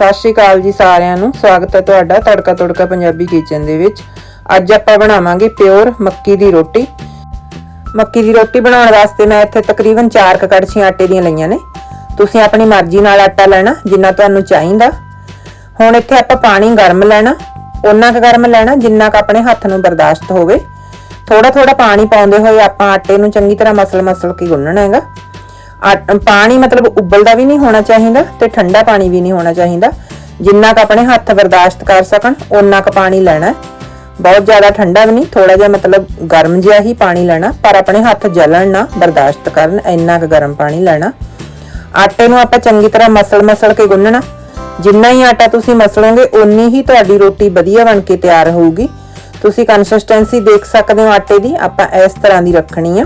ਸਤਿ ਸ਼੍ਰੀ ਅਕਾਲ ਜੀ ਸਾਰਿਆਂ ਨੂੰ। ਸਵਾਗਤ ਹੈ ਤੁਹਾਡਾ ਤੜਕਾ ਤੜਕਾ ਪੰਜਾਬੀ ਕਿਚਨ ਦੇ ਵਿੱਚ। ਅੱਜ ਆਪਾਂ ਬਣਾਵਾਂਗੇ ਪਿਓਰ ਮੱਕੀ ਦੀ ਰੋਟੀ। ਮੱਕੀ ਦੀ ਰੋਟੀ ਬਣਾਉਣ ਵਾਸਤੇ ਮੈਂ ਇੱਥੇ ਤਕਰੀਬਨ 4 ਕੜਛੀਆਂ ਆਟੇ ਦੀਆਂ ਲਈਆਂ ਨੇ। ਤੁਸੀਂ ਆਪਣੀ ਮਰਜ਼ੀ ਨਾਲ ਆਟਾ ਲੈਣਾ, ਜਿੰਨਾ ਤੁਹਾਨੂੰ ਚਾਹੀਦਾ। ਹੁਣ ਇੱਥੇ ਆਪਾਂ ਪਾਣੀ ਗਰਮ ਲੈਣਾ ਉਹਨਾਂ ਕੁ ਗਰਮ ਲੈਣਾ, ਜਿੰਨਾ ਕੁ ਆਪਣੇ ਹੱਥ ਨੂੰ ਬਰਦਾਸ਼ਤ ਹੋਵੇ। ਥੋੜਾ ਥੋੜਾ ਪਾਣੀ ਪਾਉਂਦੇ ਹੋਏ ਆਪਾਂ ਆਟੇ ਨੂੰ ਚੰਗੀ ਤਰ੍ਹਾਂ ਮਸਲ ਮਸਲ ਕੇ ਗੁੰਨਣਾ ਹੈਗਾ। ਪਾਣੀ ਮਤਲਬ ਉਬਲਦਾ ਵੀ ਨਹੀਂ ਹੋਣਾ ਚਾਹੀਦਾ ਤੇ ਠੰਡਾ ਪਾਣੀ ਵੀ ਨਹੀਂ ਹੋਣਾ ਚਾਹੀਦਾ। ਜਿੰਨਾ ਕੁ ਆਪਣੇ ਹੱਥ ਬਰਦਾਸ਼ਤ ਕਰ ਸਕਣ, ਓਨਾ ਕੁ ਪਾਣੀ ਲੈਣਾ ਬਹੁਤ ਜ਼ਿਆਦਾ ਠੰਡਾ ਵੀ ਨਹੀਂ ਥੋੜਾ ਜਿਹਾ ਮਤਲਬ ਗਰਮ ਜਿਹਾ ਹੀ ਪਾਣੀ ਲੈਣਾ, ਪਰ ਆਪਣੇ ਹੱਥ ਜਲਣ ਨਾ, ਬਰਦਾਸ਼ਤ ਕਰਨ, ਇੰਨਾ ਕੁ ਗਰਮ ਪਾਣੀ ਲੈਣਾ। ਆਟੇ ਨੂੰ ਆਪਾਂ ਚੰਗੀ ਤਰ੍ਹਾਂ ਮਸਲ ਮਸਲ ਕੇ ਗੁੰਨਣਾ। ਜਿੰਨਾ ਹੀ ਆਟਾ ਤੁਸੀਂ ਮਸਲੋਗੇ, ਓਨੀ ਹੀ ਤੁਹਾਡੀ ਰੋਟੀ ਵਧੀਆ ਬਣ ਕੇ ਤਿਆਰ ਹੋਊਗੀ। ਤੁਸੀਂ ਕੰਸਿਸਟੈਂਸੀ ਦੇਖ ਸਕਦੇ ਹੋ ਆਟੇ ਦੀ, ਆਪਾਂ ਇਸ ਤਰ੍ਹਾਂ ਦੀ ਰੱਖਣੀ ਆ।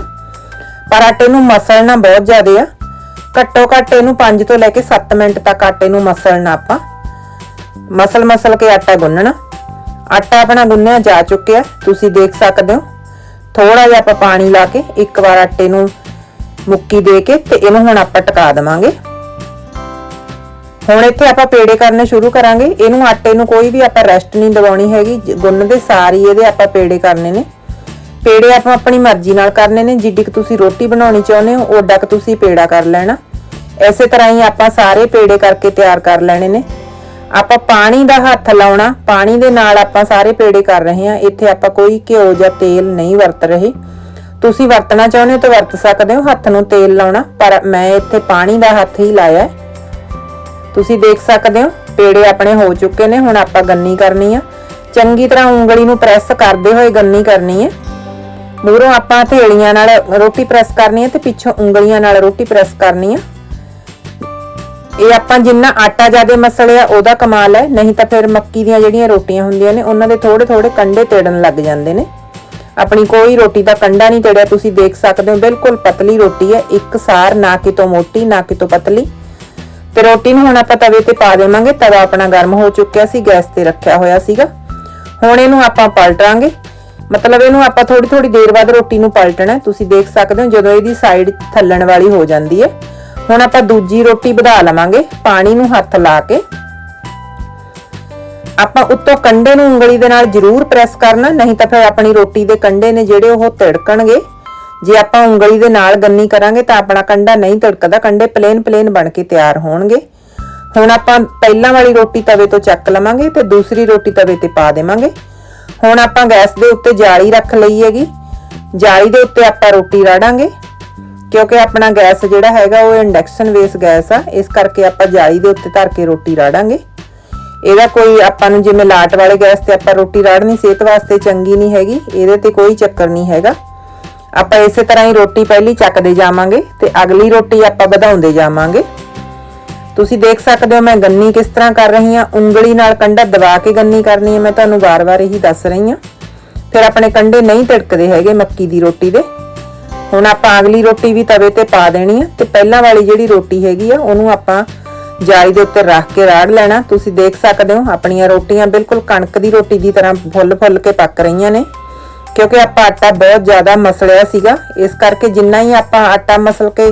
ਪਰ ਆਟੇ ਨੂੰ ਮਸਲਣਾ ਬਹੁਤ ਜ਼ਿਆਦਾ ਆ। ਘੱਟੋ ਘੱਟ ਇਹਨੂੰ 5 ਤੋਂ ਲੈ ਕੇ 7 ਮਿੰਟ ਤੱਕ ਆਟੇ ਨੂੰ ਮਸਲਣਾ ਆਪਾਂ। ਮਸਲ ਮਸਲ ਕੇ ਆਟਾ ਗੁੰਨਣਾ। ਆਟਾ ਆਪਣਾ ਗੁੰਨਿਆ ਜਾ ਚੁੱਕਿਆ, ਤੁਸੀਂ ਦੇਖ ਸਕਦੇ ਹੋ। ਥੋੜਾ ਜਿਹਾ ਆਪਾਂ ਪਾਣੀ ਲਾ ਕੇ ਇੱਕ ਵਾਰ ਆਟੇ ਨੂੰ ਮੁੱਕੀ ਦੇ ਕੇ ਤੇ ਇਹਨੂੰ ਹੁਣ ਆਪਾਂ ਟਿਕਾ ਦੇਵਾਂਗੇ। ਹੁਣ ਇੱਥੇ ਆਪਾਂ ਪੇੜੇ ਕਰਨੇ ਸ਼ੁਰੂ ਕਰਾਂਗੇ। ਇਹਨੂੰ ਆਟੇ ਨੂੰ ਕੋਈ ਵੀ ਆਪਾਂ ਰੈਸਟ ਨਹੀਂ ਦਿਵਾਉਣੀ ਹੈਗੀ। ਗੁੰਨਦੇ ਸਾਰੀ ਇਹਦੇ ਆਪਾਂ ਪੇੜੇ ਕਰਨੇ ਨੇ। ਪੇੜੇ ਆਪਾਂ ਆਪਣੀ ਮਰਜ਼ੀ ਨਾਲ ਕਰਨੇ ਨੇ, ਜਿੱਡੀ ਕੁ ਤੁਸੀਂ ਰੋਟੀ ਬਣਾਉਣੀ ਚਾਹੁੰਦੇ ਹੋ, ਓਡਾ ਕੁ ਤੁਸੀਂ ਪੇੜਾ ਕਰ ਲੈਣਾ। ਐਸੇ ਤਰ੍ਹਾਂ ਹੀ ਆਪਾਂ ਸਾਰੇ ਪੇੜੇ ਕਰਕੇ ਤਿਆਰ ਕਰ ਲੈਣੇ ਨੇ। ਆਪਾਂ ਪਾਣੀ ਦਾ ਹੱਥ ਲਾਉਣਾ, ਪਾਣੀ ਦੇ ਨਾਲ ਆਪਾਂ ਸਾਰੇ ਪੇੜੇ ਕਰ ਰਹੇ ਹਾਂ। ਇੱਥੇ ਆਪਾਂ ਕੋਈ ਘਿਓ ਜਾਂ ਤੇਲ ਨਹੀਂ ਵਰਤ ਰਹੇ। ਤੁਸੀਂ ਵਰਤਣਾ ਚਾਹੁੰਦੇ ਹੋ ਤਾਂ ਵਰਤ ਸਕਦੇ ਹੋ, ਹੱਥ ਨੂੰ ਤੇਲ ਲਾਉਣਾ, ਪਰ ਮੈਂ ਇੱਥੇ ਪਾਣੀ ਦਾ ਹੱਥ ਹੀ ਲਾਇਆ ਤੁਸੀਂ ਦੇਖ ਸਕਦੇ ਹੋ, ਪੇੜੇ ਆਪਣੇ ਹੋ ਚੁੱਕੇ ਨੇ, ਹੁਣ ਆਪਾਂ ਗੰਨੀ ਕਰਨੀ ਆ। ਚੰਗੀ ਤਰ੍ਹਾਂ ਉਂਗਲੀ ਨੂੰ ਪ੍ਰੈਸ ਕਰਦੇ ਹੋਏ ਗੰਨੀ ਕਰਨੀ ਹੈ। ਮੂਹਰੋਂ ਆਪਾਂ ਥੇਲੀਆਂ ਨਾਲ ਰੋਟੀ ਪ੍ਰੈਸ ਕਰਨੀ ਹੈ ਤੇ ਪਿੱਛੋਂ ਉਂਗਲੀਆਂ ਨਾਲ ਰੋਟੀ ਪ੍ਰੈਸ ਕਰਨੀ ਹੈ। ਇਹ ਆਪਾਂ ਜਿੰਨਾ ਆਟਾ ਜ਼ਿਆਦਾ ਮਸਲਿਆ ਉਹਦਾ ਕਮਾਲ ਹੈ। ਨਹੀਂ ਤਾਂ ਫਿਰ ਮੱਕੀ ਦੀਆਂ ਜਿਹੜੀਆਂ ਰੋਟੀਆਂ ਹੁੰਦੀਆਂ ਨੇ, ਉਹਨਾਂ ਦੇ ਥੋੜੇ ਥੋੜੇ ਕੰਡੇ ਤੇੜਨ ਲੱਗ ਜਾਂਦੇ ਨੇ। ਆਪਣੀ ਕੋਈ ਰੋਟੀ ਦਾ ਕੰਡਾ ਨਹੀਂ ਤੇੜਿਆ, ਤੁਸੀਂ ਦੇਖ ਸਕਦੇ ਹੋ, ਬਿਲਕੁਲ ਪਤਲੀ ਰੋਟੀ ਹੈ। ਇੱਕ ਸਾਰ ਨਾ ਕਿਤੋਂ ਮੋਟੀ, ਨਾ ਕਿਤੋਂ ਪਤਲੀ। ਤੇ ਰੋਟੀ ਨੂੰ ਹੁਣ ਆਪਾਂ ਤਵੇ ਤੇ ਪਾ ਦੇਵਾਂਗੇ। ਤਵਾ ਆਪਣਾ ਗਰਮ ਹੋ ਚੁੱਕਿਆ ਸੀ, ਗੈਸ ਤੇ ਰੱਖਿਆ ਹੋਇਆ ਸੀਗਾ। ਹੁਣ ਇਹਨੂੰ ਆਪਾਂ ਪਲਟਾਂਗੇ। ਮਤਲਬ ਇਹਨੂੰ ਆਪਾਂ ਥੋੜੀ ਥੋੜੀ ਦੇਰ ਬਾਅਦ ਰੋਟੀ ਨੂੰ ਪਲਟਣਾ ਤੁਸੀਂ ਦੇਖ ਸਕਦੇ ਹੋ ਜਦੋਂ ਇਹਦੀ ਸਾਈਡ ਥੱਲਣ ਵਾਲੀ ਹੋ ਜਾਂਦੀ ਹੈ। ਹੁਣ ਆਪਾਂ ਦੂਜੀ ਰੋਟੀ ਵਧਾ ਲਵਾਂਗੇ ਪਾਣੀ ਨੂੰ ਹੱਥ ਲਾ ਕੇ। ਆਪਾਂ ਉੱਤੋਂ ਕੰਡੇ ਨੂੰ ਉਂਗਲੀ ਦੇ ਨਾਲ ਜ਼ਰੂਰ ਪ੍ਰੈਸ ਕਰਨਾ, ਨਹੀਂ ਤਾਂ ਫਿਰ ਆਪਣੀ ਰੋਟੀ ਦੇ ਕੰਡੇ ਨੇ ਜਿਹੜੇ ਉਹ ਤਿੜਕਣਗੇ। ਜੇ ਆਪਾਂ ਉਂਗਲੀ ਦੇ ਨਾਲ ਗੰਨੀ ਕਰਾਂਗੇ ਤਾਂ ਆਪਣਾ ਕੰਡਾ ਨਹੀਂ ਤਿੜਕਦਾ, ਕੰਡੇ ਪਲੇਨ ਪਲੇਨ ਬਣ ਕੇ ਤਿਆਰ ਹੋਣਗੇ। ਹੁਣ ਆਪਾਂ ਪਹਿਲਾਂ ਵਾਲੀ ਰੋਟੀ ਤਵੇ ਤੋਂ ਚੱਕ ਲਵਾਂਗੇ ਤੇ ਦੂਸਰੀ ਰੋਟੀ ਤਵੇ ਤੇ ਪਾ ਦੇਵਾਂਗੇ। ਹੁਣ ਆਪਾਂ ਗੈਸ ਦੇ ਉੱਤੇ ਜਾਲੀ ਰੱਖ ਲਈ ਹੈਗੀ। ਜਾਲੀ ਦੇ ਉੱਤੇ ਆਪਾਂ ਰੋਟੀ ਰਾੜਾਂਗੇ, ਕਿਉਂਕਿ ਆਪਣਾ ਗੈਸ ਜਿਹੜਾ ਹੈਗਾ ਉਹ ਇੰਡਕਸ਼ਨ ਬੇਸ ਗੈਸ ਆ। ਇਸ ਕਰਕੇ ਆਪਾਂ ਜਾਲੀ ਦੇ ਉੱਤੇ ਧਰ ਕੇ ਰੋਟੀ ਰਾੜਾਂਗੇ। ਇਹਦਾ ਕੋਈ ਆਪਾਂ ਨੂੰ ਜਿਵੇਂ ਲਾਟ ਵਾਲੇ ਗੈਸ ਤੇ ਆਪਾਂ ਰੋਟੀ ਰਾੜਨੀ, ਸਿਹਤ ਵਾਸਤੇ ਚੰਗੀ ਨਹੀਂ ਹੈਗੀ, ਇਹਦੇ ਤੇ ਕੋਈ ਚੱਕਰ ਨਹੀਂ ਹੈਗਾ। ਆਪਾਂ ਇਸੇ ਤਰ੍ਹਾਂ ਹੀ ਰੋਟੀ ਪਹਿਲੀ ਚੱਕਦੇ ਜਾਵਾਂਗੇ ਤੇ ਅਗਲੀ ਰੋਟੀ ਆਪਾਂ ਵਧਾਉਂਦੇ ਜਾਵਾਂਗੇ। ਤੁਸੀਂ ਦੇਖ ਸਕਦੇ ਹੋ ਮੈਂ ਗੰਨੀ ਕਿਸ ਤਰ੍ਹਾਂ ਕਰ ਰਹੀ ਹਾਂ। ਉਂਗਲੀ ਨਾਲ ਕੰਡਾ ਦਬਾ ਕੇ ਗੰਨੀ ਕਰਨੀ ਹੈ। ਮੈਂ ਤੁਹਾਨੂੰ ਵਾਰ-ਵਾਰ ਇਹੀ ਦੱਸ ਰਹੀ ਹਾਂ। ਫਿਰ ਆਪਣੇ ਕੰਡੇ ਨਹੀਂ ਤਿੜਕਦੇ ਹੈਗੇ ਮੱਕੀ ਦੀ ਰੋਟੀ ਦੇ। ਹੁਣ ਆਪਾਂ ਅਗਲੀ ਰੋਟੀ ਵੀ ਤਵੇ ਤੇ ਪਾ ਦੇਣੀ ਹੈ। ਤੇ ਪਹਿਲਾਂ ਵਾਲੀ ਜਿਹੜੀ ਰੋਟੀ ਹੈਗੀ ਆ, ਉਹਨੂੰ ਆਪਾਂ ਜਾਲੀ ਦੇ ਉੱਤੇ ਰੱਖ ਕੇ ਰਾੜ ਲੈਣਾ। ਤੁਸੀਂ ਦੇਖ ਸਕਦੇ ਹੋ ਆਪਣੀਆਂ ਰੋਟੀਆਂ ਬਿਲਕੁਲ ਕਣਕ ਦੀ ਰੋਟੀ ਦੀ ਤਰ੍ਹਾਂ ਫੁੱਲ-ਫੁੱਲ ਕੇ ਪੱਕ ਰਹੀਆਂ ਨੇ। ਕਿਉਂਕਿ ਆਪਾਂ ਆਟਾ ਬਹੁਤ ਜ਼ਿਆਦਾ ਮਸਲਿਆ ਸੀਗਾ। ਇਸ ਕਰਕੇ ਜਿੰਨਾ ਹੀ ਆਪਾਂ ਆਟਾ ਮਸਲ ਕੇ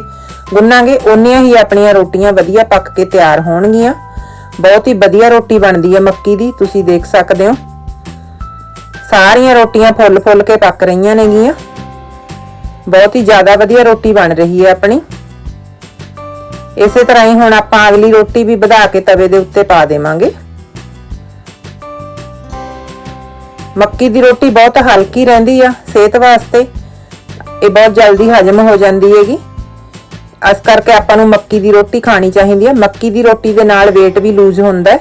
ਗੁੰਨਾਂਗੇ, ਓਨੀਆਂ ਹੀ ਆਪਣੀਆਂ ਰੋਟੀਆਂ ਵਧੀਆ ਪੱਕ ਕੇ ਤਿਆਰ ਹੋਣਗੀਆਂ। ਬਹੁਤ ਹੀ ਵਧੀਆ ਰੋਟੀ ਬਣਦੀ ਹੈ ਮੱਕੀ ਦੀ, ਤੁਸੀਂ ਦੇਖ ਸਕਦੇ ਹੋ। ਸਾਰੀਆਂ ਰੋਟੀਆਂ ਫੁੱਲ-ਫੁੱਲ ਕੇ ਪੱਕ ਰਹੀਆਂ ਨੇਗੀਆਂ। ਬਹੁਤ ਹੀ ਜ਼ਿਆਦਾ ਵਧੀਆ ਰੋਟੀ ਬਣ ਰਹੀ ਹੈ ਆਪਣੀ। ਇਸੇ ਤਰ੍ਹਾਂ ਹੀ ਹੁਣ ਆਪਾਂ ਅਗਲੀ ਰੋਟੀ ਵੀ ਵਧਾ ਕੇ ਤਵੇ ਦੇ ਉੱਤੇ ਪਾ ਦੇਵਾਂਗੇ। ਮੱਕੀ ਦੀ ਰੋਟੀ ਬਹੁਤ ਹਲਕੀ ਰਹਿੰਦੀ ਆ ਸਿਹਤ ਵਾਸਤੇ। ਇਹ ਬਹੁਤ ਜਲਦੀ ਹਜਮ ਹੋ ਜਾਂਦੀ ਹੈਗੀ। ਇਸ ਕਰਕੇ ਆਪਾਂ ਨੂੰ ਮੱਕੀ ਦੀ ਰੋਟੀ ਖਾਣੀ ਚਾਹੀਦੀ ਹੈ। ਮੱਕੀ ਦੀ ਰੋਟੀ ਦੇ ਨਾਲ weight ਵੀ ਲੂਜ਼ ਹੁੰਦਾ ਹੈ।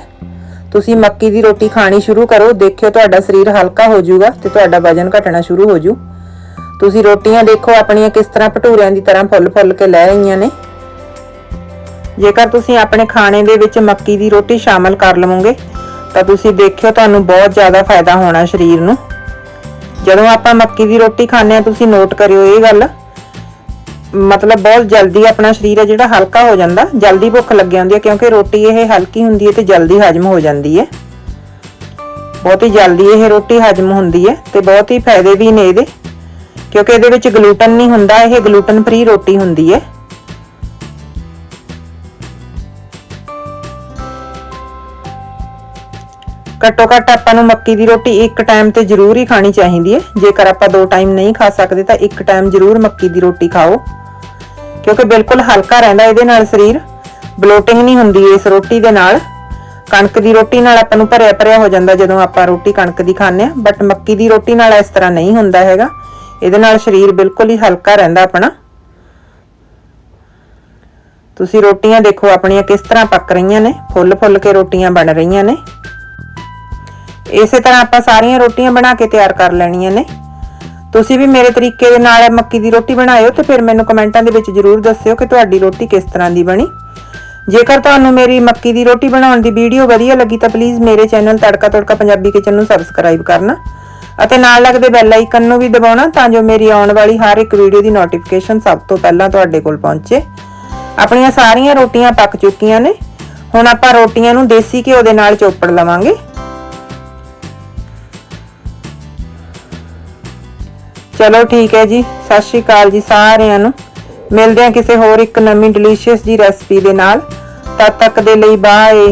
ਤੁਸੀਂ ਮੱਕੀ ਦੀ ਰੋਟੀ ਖਾਣੀ ਸ਼ੁਰੂ ਕਰੋ। ਦੇਖਿਓ ਤੁਹਾਡਾ ਸਰੀਰ ਹਲਕਾ ਹੋ ਜਾਊਗਾ ਤੇ ਤੁਹਾਡਾ ਵਜ਼ਨ ਘਟਣਾ ਸ਼ੁਰੂ ਹੋ ਜਾਊ ਤੁਸੀਂ ਰੋਟੀਆਂ ਦੇਖੋ ਆਪਣੀਆਂ ਕਿਸ ਤਰ੍ਹਾਂ ਭਟੂਰਿਆਂ ਦੀ ਤਰ੍ਹਾਂ ਫੁੱਲ-ਫੁੱਲ ਕੇ ਲੈ ਰਹੀਆਂ ਨੇ। ਜੇਕਰ ਤੁਸੀਂ ਆਪਣੇ ਖਾਣੇ ਦੇ ਵਿੱਚ ਮੱਕੀ ਦੀ ਰੋਟੀ ਸ਼ਾਮਲ ਕਰ ਲਵੋਗੇ, ਤਾਂ ਤੁਸੀਂ ਦੇਖਿਓ ਤੁਹਾਨੂੰ ਬਹੁਤ ਜ਼ਿਆਦਾ ਫਾਇਦਾ ਹੋਣਾ ਸਰੀਰ ਨੂੰ। ਜਦੋਂ ਆਪਾਂ ਮੱਕੀ ਦੀ ਰੋਟੀ ਖਾਂਦੇ ਆ ਤੁਸੀਂ ਨੋਟ ਕਰਿਓ ਇਹ ਗੱਲ। ਮਤਲਬ ਬਹੁਤ ਜਲਦੀ ਆਪਣਾ ਸਰੀਰ ਹੈ ਜਿਹੜਾ ਹਲਕਾ ਹੋ ਜਾਂਦਾ, ਜਲਦੀ ਭੁੱਖ ਲੱਗ ਜਾਂਦੀ ਹੈ, ਕਿਉਂਕਿ ਰੋਟੀ ਇਹ ਹਲਕੀ ਹੁੰਦੀ ਹੈ ਤੇ ਜਲਦੀ ਹਜਮ ਹੋ ਜਾਂਦੀ ਹੈ। ਬਹੁਤ ਹੀ ਜਲਦੀ ਇਹ ਰੋਟੀ ਹਜਮ ਹੁੰਦੀ ਹੈ ਤੇ ਬਹੁਤ ਹੀ ਫਾਇਦੇ ਵੀ ਨੇ ਇਹਦੇ, ਕਿਉਂਕਿ ਇਹਦੇ ਵਿੱਚ ਗਲੂਟਨ ਨਹੀਂ ਹੁੰਦਾ, ਇਹ ਗਲੂਟਨ ਫ੍ਰੀ ਰੋਟੀ ਹੁੰਦੀ ਹੈ। ਘੱਟੋ ਘੱਟ ਆਪਾਂ ਨੂੰ ਮੱਕੀ ਦੀ ਰੋਟੀ ਇੱਕ ਟਾਈਮ ਤੇ ਜ਼ਰੂਰ ਹੀ ਖਾਣੀ ਚਾਹੀਦੀ ਹੈ। ਜੇਕਰ ਆਪਾਂ ਦੋ ਟਾਈਮ ਨਹੀਂ ਖਾ ਸਕਦੇ ਤਾਂ ਇੱਕ ਟਾਈਮ ਜ਼ਰੂਰ ਮੱਕੀ ਦੀ ਰੋਟੀ ਖਾਓ। ਕਿਉਂਕਿ ਬਿਲਕੁਲ ਹਲਕਾ ਰਹਿੰਦਾ ਇਹਦੇ ਨਾਲ ਸਰੀਰ ਬਲੋਟਿੰਗ ਨਹੀਂ ਹੁੰਦੀ ਇਸ ਰੋਟੀ ਦੇ ਨਾਲ। ਕਣਕ ਦੀ ਰੋਟੀ ਨਾਲ ਆਪਾਂ ਨੂੰ ਭਰਿਆ ਭਰਿਆ ਹੋ ਜਾਂਦਾ ਜਦੋਂ ਆਪਾਂ ਰੋਟੀ ਕਣਕ ਦੀ ਖਾਂਦੇ ਆ ਬਟ ਮੱਕੀ ਦੀ ਰੋਟੀ ਨਾਲ ਇਸ ਤਰ੍ਹਾਂ ਨਹੀਂ ਹੁੰਦਾ ਹੈਗਾ। ਇਹਦੇ ਨਾਲ ਸਰੀਰ ਬਿਲਕੁਲ ਹੀ ਹਲਕਾ ਰਹਿੰਦਾ ਆਪਣਾ। ਤੁਸੀਂ ਰੋਟੀਆਂ ਦੇਖੋ ਆਪਣੀਆਂ ਕਿਸ ਤਰ੍ਹਾਂ ਪੱਕ ਰਹੀਆਂ ਨੇ, ਫੁੱਲ ਫੁੱਲ ਕੇ ਰੋਟੀਆਂ ਬਣ ਰਹੀਆਂ ਨੇ। ਇਸੇ ਤਰ੍ਹਾਂ ਆਪਾਂ ਸਾਰੀਆਂ ਰੋਟੀਆਂ ਬਣਾ ਕੇ ਤਿਆਰ ਕਰ ਲੈਣੀਆਂ ਨੇ। ਤੁਸੀਂ ਵੀ ਮੇਰੇ ਤਰੀਕੇ ਦੇ ਨਾਲ ਮੱਕੀ ਦੀ ਰੋਟੀ ਬਣਾਇਓ ਤੇ ਫਿਰ ਮੈਨੂੰ ਕਮੈਂਟਾਂ ਦੇ ਵਿੱਚ ਜਰੂਰ ਦੱਸਿਓ ਕਿ ਤੁਹਾਡੀ ਰੋਟੀ ਕਿਸ ਤਰ੍ਹਾਂ ਦੀ ਬਣੀ। ਜੇਕਰ ਤੁਹਾਨੂੰ ਮੇਰੀ ਮੱਕੀ ਦੀ ਰੋਟੀ ਬਣਾਉਣ ਦੀ ਵੀਡੀਓ ਵਧੀਆ ਲੱਗੀ ਤਾਂ ਪਲੀਜ਼ ਮੇਰੇ ਚੈਨਲ ਤੜਕਾ ਤੜਕਾ ਪੰਜਾਬੀ ਕਿਚਨ ਨੂੰ ਸਬਸਕ੍ਰਾਈਬ ਕਰਨਾ ਅਤੇ ਨਾਲ ਲੱਗਦੇ ਬੈਲ ਆਈਕਨ ਨੂੰ ਵੀ ਦਬਾਉਣਾ ਤਾਂ ਜੋ ਮੇਰੀ ਆਉਣ ਵਾਲੀ ਹਰ ਇੱਕ ਵੀਡੀਓ ਦੀ ਨੋਟੀਫਿਕੇਸ਼ਨ ਸਭ ਤੋਂ ਪਹਿਲਾਂ ਤੁਹਾਡੇ ਕੋਲ ਪਹੁੰਚੇ। ਆਪਣੀਆਂ ਸਾਰੀਆਂ ਰੋਟੀਆਂ ਪੱਕ ਚੁੱਕੀਆਂ ਨੇ। ਹੁਣ ਆਪਾਂ ਰੋਟੀਆਂ ਨੂੰ ਦੇਸੀ ਘਿਓ ਦੇ ਨਾਲ ਚੋਪੜ ਲਵਾਂਗੇ। ਚਲੋ ਠੀਕ ਹੈ ਜੀ, ਸਤਿ ਸ਼੍ਰੀ ਅਕਾਲ ਜੀ ਸਾਰਿਆਂ ਨੂੰ। ਮਿਲਦੇ ਹਾਂ ਕਿਸੇ ਹੋਰ ਇੱਕ ਨਵੀਂ ਡਿਲੀਸ਼ੀਅਸ ਜੀ ਰੈਸਪੀ ਦੇ ਨਾਲ। ਤਦ ਤੱਕ ਦੇ ਲਈ ਬਾਏ